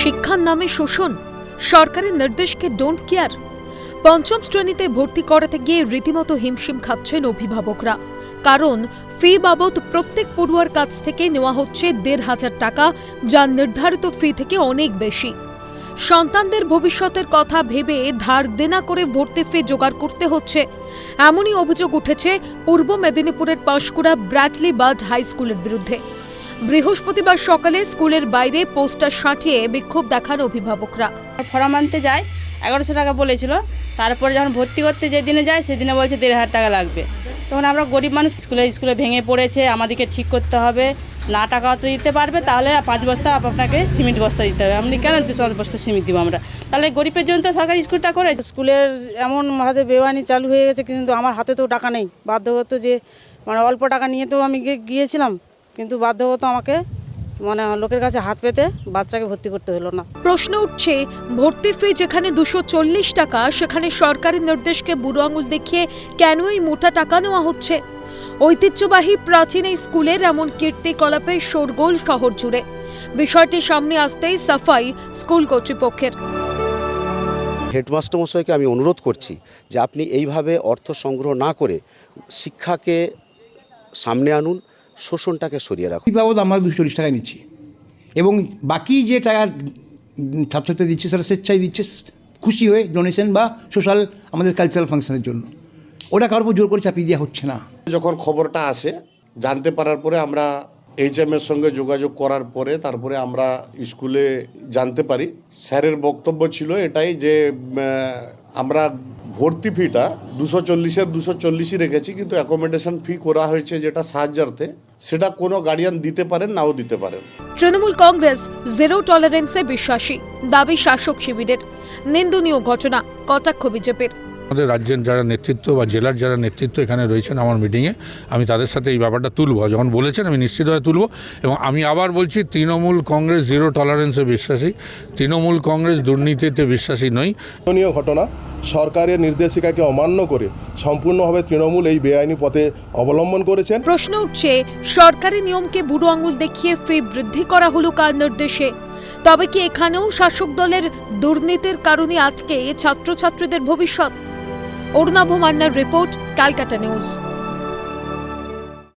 শিক্ষার নামে শোষণ। সরকারের নির্দেশকে ডোন্ট কেয়ার পঞ্চম শ্রেণীতে ভর্তি করাতে গিয়ে রীতিমতো হিমশিম খাচ্ছেন অভিভাবকরা। কারণ ফি বাবদ প্রত্যেক পড়ুয়ার কাছ থেকে নেওয়া হচ্ছে দেড় হাজার টাকা, যা নির্ধারিত ফি থেকে অনেক বেশি। সন্তানদের ভবিষ্যতের কথা ভেবে ধার দেনা করে ভর্তি ফি জোগাড় করতে হচ্ছে। এমনই অভিযোগ উঠেছে পূর্ব মেদিনীপুরের পাঁশকুড়া ব্র্যাডলি বার্ড হাই স্কুলের বিরুদ্ধে। বৃহস্পতিবার সকালে স্কুলের বাইরে পোস্টার সাঁটিয়ে বিক্ষোভ দেখান অভিভাবকরা। ফর্ম আনতে যায় এগারোশো টাকা বলেছিল। তারপরে যখন ভর্তি করতে যেদিনে যায় সেদিনে বলছে দেড় হাজার টাকা লাগবে। তখন আমরা গরিব মানুষ স্কুলে স্কুলে ভেঙে পড়েছে আমাদেরকে ঠিক করতে হবে। না টাকা অত দিতে পারবে তাহলে পাঁচ বস্তা আপনাকে সিমেন্ট বস্তা দিতে হবে। আপনি কেন দুশো বস্তা সিমেন্ট দিব আমরা? তাহলে গরিবের জন্য তো সরকারি স্কুলটা করে। স্কুলের এমন হাতে বেওয়ানি চালু হয়ে গেছে কিন্তু আমার হাতে তো টাকা নেই। বাধ্যগত যে মানে অল্প টাকা নিয়ে তো আমি গিয়ে- গিয়েছিলাম। কিন্তু বাধ্যগত আমাকে মানে লোকের কাছে হাত পেতে বাচ্চাকে ভর্তি করতে হলো না। প্রশ্ন উঠছে ভর্তি ফি যেখানে দুশো চল্লিশ টাকা সেখানে সরকারি নির্দেশকে বুড়ো আঙুল দেখিয়ে কেন এই মোটা টাকা নেওয়া হচ্ছে? ঐতিহ্যবাহী প্রাচীন এই স্কুলের এমন কীর্তিকলাপে শোরগোল শহর জুড়ে। বিষয়টি সামনে আসতেই সাফাই স্কুল কর্তৃপক্ষের। হেডমাস্টার মশাইকে আমি অনুরোধ করছি যে আপনি এইভাবে অর্থ সংগ্রহ না করে শিক্ষাকে সামনে আনুন শোষণটাকে সরিয়ে রাখুন ফি বাবদ আমরা দুশো চল্লিশ টাকায় নিচ্ছি। এবং বাকি যে টাকা ছাত্রছাত্রী দিচ্ছে সেটা স্বেচ্ছায় দিচ্ছে খুশি হয়ে ডোনেশন বা সোশ্যাল আমাদের কালচারাল ফাংশনের জন্য। ওটা কারোর উপর জোর করে চাপিয়ে দেওয়া হচ্ছে না। যখন খবরটা আসে জানতে পারার পরে আমরা এইচ এম এর সঙ্গে যোগাযোগ করার পরে তারপরে আমরা স্কুলে জানতে পারি। স্যারের বক্তব্য ছিল এটাই যে আমরা ভর্তি ফিটা দুশো চল্লিশের দুশো চল্লিশই রেখেছি কিন্তু অ্যাকোমোডেশন ফি করা হয়েছে যেটা সাহায্যার্থে। সেটা কোনো গার্ডিয়ান দিতে পারেন, নাও দিতে পারেন। তৃণমূল কংগ্রেস জিরো টলারেন্সে বিশ্বাসী, দাবি শাসক শিবিরের। নিন্দনীয় ঘটনা, কটাক্ষ বিজেপির। আমাদের রাজ্যের যারা নেতৃত্ব বা জেলার যারা নেতৃত্ব এখানে রয়েছেন আমার মিটিংয়ে আমি তাদের সাথে এই ব্যাপারটা তুলব। যখন বলেছেন আমি নিশ্চিতভাবে তুলব। এবং আমি আবার বলছি তৃণমূল কংগ্রেস জিরো টলারেন্সে বিশ্বাসী। তৃণমূল কংগ্রেস দুর্নীতিতে বিশ্বাসী নই। ঘটনা। সরকারের নির্দেশিকাকে অমান্য করে সম্পূর্ণভাবে তৃণমূল এই বেআইনি পথে অবলম্বন করেছেন। প্রশ্ন উঠছে সরকারি নিয়মকে বুড়ো আঙুল দেখিয়ে ফি বৃদ্ধি করা হলো কার নির্দেশে? তবে কি এখানেও শাসক দলের দুর্নীতির কারণে আটকে ছাত্রছাত্রীদের ভবিষ্যৎ? অরুণাভ মান্নার রিপোর্ট ক্যালকাটা নিউজ।